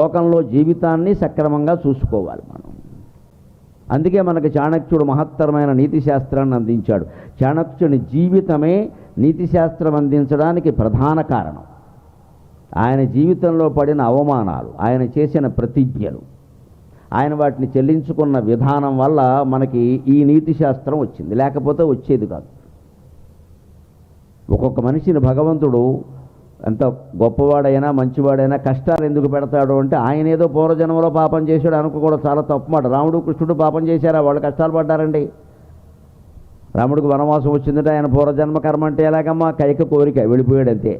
లోకంలో జీవితాన్ని సక్రమంగా చూసుకోవాలి మనం. అందుకే మనకి చాణక్యుడు మహత్తరమైన నీతి శాస్త్రాన్ని అందించాడు. చాణక్యుని జీవితమే నీతి శాస్త్రం అందించడానికి ప్రధాన కారణం. ఆయన జీవితంలో పడిన అవమానాలు ఆయన చేసిన ప్రతిజ్ఞలు ఆయన వాటిని చెల్లించుకున్న విధానం వల్ల మనకి ఈ నీతి శాస్త్రం వచ్చింది. లేకపోతే వచ్చేది కాదు. ఒక్కొక్క మనిషిని భగవంతుడు ఎంత గొప్పవాడైనా మంచివాడైనా కష్టాలు ఎందుకు పెడతాడు అంటే ఆయన ఏదో పూర్వజన్మలో పాపం చేశాడు అనుకోకూడదు చాలా తప్పు మాట. రాముడు కృష్ణుడు పాపం చేశారా? వాళ్ళు కష్టాలు పడ్డారండి. రాముడికి వనవాసం వచ్చిందంటే ఆయన పూర్వజన్మ కర్మ అంటే ఎలాగమ్మా? కైక కోరిక వెళ్ళిపోయాడంతే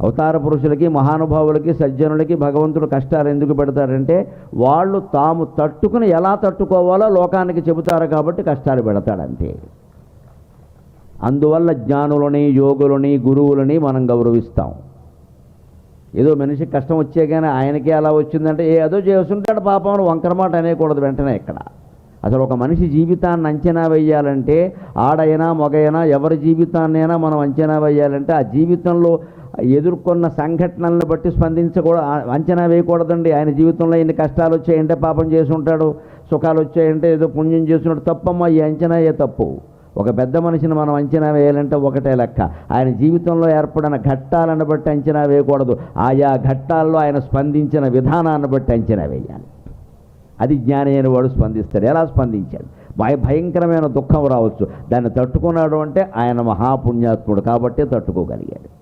అవతార పురుషులకి మహానుభావులకి సజ్జనులకి భగవంతుడు కష్టాలు ఎందుకు పెడతాడంటే వాళ్ళు తాము తట్టుకుని ఎలా తట్టుకోవాలో లోకానికి చెబుతారు కాబట్టి కష్టాలు పెడతాడంతే. అందువల్ల జ్ఞానులని యోగులని గురువులని మనం గౌరవిస్తాం. ఏదో మనిషికి కష్టం వచ్చే కానీ ఆయనకి అలా వచ్చిందంటే ఏ అదో చేస్తుంటాడు పాపం వంకర మాట అనేకూడదు వెంటనే ఇక్కడ. అసలు ఒక మనిషి జీవితాన్ని అంచనా వేయాలంటే ఆడైనా మగైనా ఎవరి జీవితాన్నైనా మనం అంచనా వేయాలంటే ఆ జీవితంలో ఎదుర్కొన్న సంఘటనలను బట్టి స్పందించకూడదు అంచనా వేయకూడదండి. ఆయన జీవితంలో ఎన్ని కష్టాలు వచ్చాయంటే పాపం చేసి ఉంటాడు సుఖాలు వచ్చాయంటే ఏదో పుణ్యం చేసినట్టు తప్పమ్మా ఈ అంచనా ఏ తప్పు? ఒక పెద్ద మనిషిని మనం అంచనా వేయాలంటే ఒకటే లెక్క. ఆయన జీవితంలో ఏర్పడిన ఘట్టాలను బట్టి అంచనా వేయకూడదు. ఆయా ఘట్టాల్లో ఆయన స్పందించిన విధానాన్ని బట్టి అంచనా వేయాలి. అది జ్ఞాని అయిన వాడు స్పందిస్తాడు. ఎలా స్పందించాడు? భయ భయంకరమైన దుఃఖం రావచ్చు. దాన్ని తట్టుకున్నాడు అంటే ఆయన మహాపుణ్యాత్ముడు కాబట్టే తట్టుకోగలిగాడు.